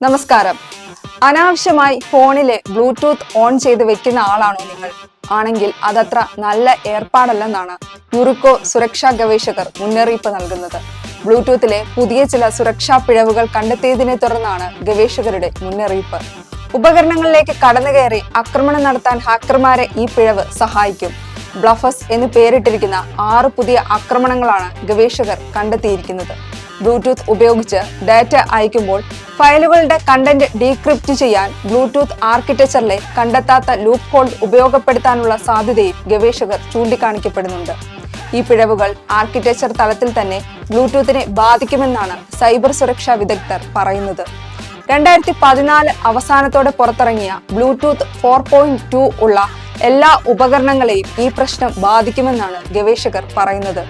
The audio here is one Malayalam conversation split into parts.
നമസ്കാരം. അനാവശ്യമായി ഫോണിലെ ബ്ലൂടൂത്ത് ഓൺ ചെയ്ത് വെക്കുന്ന ആളാണോ നിങ്ങൾ? ആണെങ്കിൽ അതത്ര നല്ല ഏർപ്പാടല്ലെന്നാണ് യുറുക്കോ സുരക്ഷാ ഗവേഷകർ മുന്നറിയിപ്പ് നൽകുന്നത്. ബ്ലൂടൂത്തിലെ പുതിയ ചില സുരക്ഷാ പിഴവുകൾ കണ്ടെത്തിയതിനെ തുടർന്നാണ് ഗവേഷകരുടെ മുന്നറിയിപ്പ്. ഉപകരണങ്ങളിലേക്ക് കടന്നുകയറി ആക്രമണം നടത്താൻ ഹാക്കർമാരെ ഈ പിഴവ് സഹായിക്കും. ബ്ലഫസ് എന്ന് പേരിട്ടിരിക്കുന്ന ആറ് പുതിയ ആക്രമണങ്ങളാണ് ഗവേഷകർ കണ്ടെത്തിയിരിക്കുന്നത്. ബ്ലൂടൂത്ത് ഉപയോഗിച്ച് ഡാറ്റ അയക്കുമ്പോൾ ഫയലുകളുടെ കണ്ടന്റ് ഡീക്രിപ്റ്റ് ചെയ്യാൻ ബ്ലൂടൂത്ത് ആർക്കിടെക്ചറിലെ കണ്ടെത്താത്ത ലൂപ്പ് ഹോൾ ഉപയോഗപ്പെടുത്താനുള്ള സാധ്യതയും ഗവേഷകർ ചൂണ്ടിക്കാണിക്കപ്പെടുന്നുണ്ട്. ഈ പിഴവുകൾ ആർക്കിടെക്ചർ തലത്തിൽ തന്നെ ബ്ലൂടൂത്തിനെ ബാധിക്കുമെന്നാണ് സൈബർ സുരക്ഷാ വിദഗ്ധർ പറയുന്നത്. രണ്ടായിരത്തി പതിനാല് അവസാനത്തോടെ പുറത്തിറങ്ങിയ ബ്ലൂടൂത്ത് ഫോർ പോയിന്റ് ടു ഉള്ള എല്ലാ ഉപകരണങ്ങളെയും ഈ പ്രശ്നം ബാധിക്കുമെന്നാണ് ഗവേഷകർ പറയുന്നത്.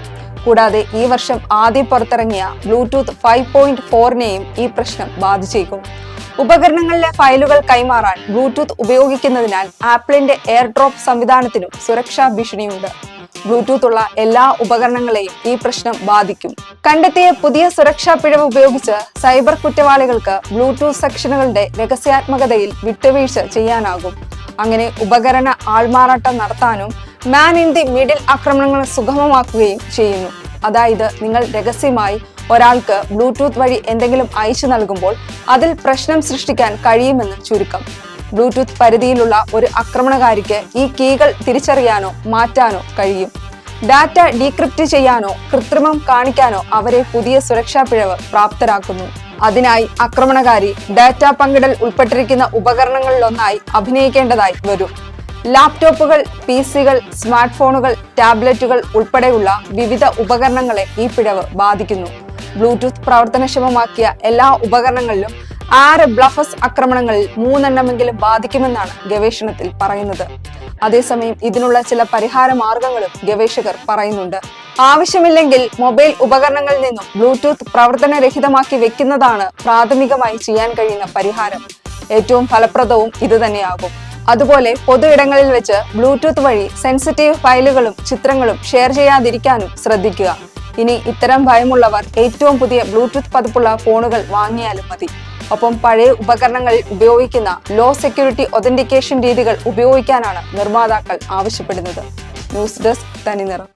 കൂടാതെ ഈ വർഷം ആദ്യം പുറത്തിറങ്ങിയ ബ്ലൂടൂത്ത് ഫൈവ് പോയിന്റ് ഫോറിനെയും ഈ പ്രശ്നം ബാധിച്ചേക്കും. ഉപകരണങ്ങളിലെ ഫയലുകൾ കൈമാറാൻ ബ്ലൂടൂത്ത് ഉപയോഗിക്കുന്നതിനാൽ ആപ്പിളിന്റെ എയർ ഡ്രോപ്പ് സംവിധാനത്തിനും സുരക്ഷാ ഭീഷണിയുണ്ട്. ബ്ലൂടൂത്ത് ഉള്ള എല്ലാ ഉപകരണങ്ങളെയും ഈ പ്രശ്നം ബാധിക്കും. കണ്ടെത്തിയ പുതിയ സുരക്ഷാ പിഴവ് ഉപയോഗിച്ച് സൈബർ കുറ്റവാളികൾക്ക് ബ്ലൂടൂത്ത് സെക്ഷനുകളുടെ രഹസ്യാത്മകതയിൽ വിട്ടുവീഴ്ച ചെയ്യാനാകും. അങ്ങനെ ഉപകരണ ആൾമാറാട്ടം നടത്താനും മാൻ ഇൻ ദി മിഡിൽ ആക്രമണങ്ങൾ സുഗമമാക്കുകയും ചെയ്യുന്നു. അതായത് നിങ്ങൾ രഹസ്യമായി ഒരാൾക്ക് ബ്ലൂടൂത്ത് വഴി എന്തെങ്കിലും അയച്ചു നൽകുമ്പോൾ അതിൽ പ്രശ്നം സൃഷ്ടിക്കാൻ കഴിയുമെന്ന് ചുരുക്കം. ബ്ലൂടൂത്ത് പരിധിയിലുള്ള ഒരു ആക്രമണകാരിക്ക് ഈ കീകൾ തിരിച്ചറിയാനോ മാറ്റാനോ കഴിയും. ഡാറ്റ ഡീക്രിപ്റ്റ് ചെയ്യാനോ കൃത്രിമം കാണിക്കാനോ അവരെ പുതിയ സുരക്ഷാ പിഴവ് പ്രാപ്തരാക്കുന്നു. അതിനായി ആക്രമണകാരി ഡാറ്റ പങ്കിടൽ ഉൾപ്പെട്ടിരിക്കുന്ന ഉപകരണങ്ങളിലൊന്നായി അഭിനയിക്കേണ്ടതായി വരും. ലാപ്ടോപ്പുകൾ പി സികൾ സ്മാർട്ട് ഫോണുകൾ ടാബ്ലറ്റുകൾ ഉൾപ്പെടെയുള്ള വിവിധ ഉപകരണങ്ങളെ ഈ പിഴവ് ബാധിക്കുന്നു. ബ്ലൂടൂത്ത് പ്രവർത്തനക്ഷമമാക്കിയ എല്ലാ ഉപകരണങ്ങളിലും ആറ് ബ്ലഫസ് ആക്രമണങ്ങളിൽ മൂന്നെണ്ണമെങ്കിലും ബാധിക്കുമെന്നാണ് ഗവേഷണത്തിൽ പറയുന്നത്. അതേസമയം ഇതിനുള്ള ചില പരിഹാര മാർഗങ്ങളും ഗവേഷകർ പറയുന്നുണ്ട്. ആവശ്യമില്ലെങ്കിൽ മൊബൈൽ ഉപകരണങ്ങളിൽ നിന്നും ബ്ലൂടൂത്ത് പ്രവർത്തനരഹിതമാക്കി വെക്കുന്നതാണ് പ്രാഥമികമായി ചെയ്യാൻ കഴിയുന്ന പരിഹാരം. ഏറ്റവും ഫലപ്രദവും ഇത് തന്നെയാകും. അതുപോലെ പൊതു ഇടങ്ങളിൽ വെച്ച് ബ്ലൂടൂത്ത് വഴി സെൻസിറ്റീവ് ഫയലുകളും ചിത്രങ്ങളും ഷെയർ ചെയ്യാതിരിക്കാനും ശ്രദ്ധിക്കുക. ഇനി ഇത്തരം ഭയമുള്ളവർ ഏറ്റവും പുതിയ ബ്ലൂടൂത്ത് പതിപ്പുള്ള ഫോണുകൾ വാങ്ങിയാലും മതി. ഒപ്പം പഴയ ഉപകരണങ്ങളിൽ ഉപയോഗിക്കുന്ന ലോ സെക്യൂരിറ്റി ഒതന്റിക്കേഷൻ രീതികൾ ഉപയോഗിക്കാനാണ് നിർമ്മാതാക്കൾ ആവശ്യപ്പെടുന്നത്. ന്യൂസ് ഡെസ്ക് തനിനിറം.